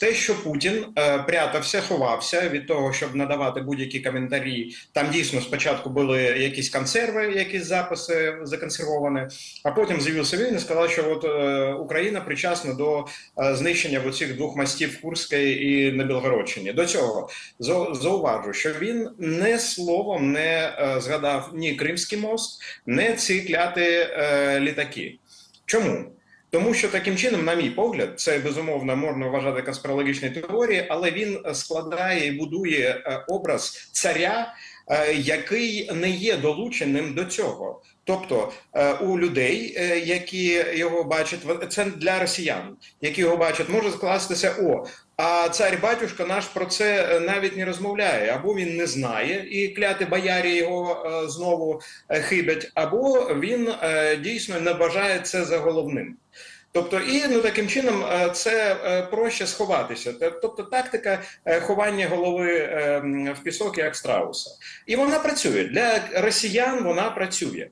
Те, що Путін е, прятався, ховався від того, щоб надавати будь-які коментарі. Там дійсно спочатку були якісь консерви, якісь записи законсервовані, а потім з'явився він і сказав, що от е, Україна причасна до е, знищення оцих двох мостів в Курській і на Білгородщині. До цього зау- зауважу, що він не словом не е, згадав ні Кримський мост, ні ці кляті е, літаки. Чому? Тому що таким чином, на мій погляд, це безумовно можна вважати конспірологічною теорією, але він е, складає і будує е, образ царя, який не є долученим до цього. Тобто е, у людей, е, які його бачать, це для росіян, які його бачать, може скластися о. А цар батюшка наш про це е, навіть не розмовляє, або він не знає, і кляти боярі його е, знову е, хибять, або він е, дійсно не бажає це за головним. Тобто, і ну таким чином е, це е, проще сховатися. Тобто тактика е, ховання голови в пісок як страуса, і вона працює для росіян. Вона працює.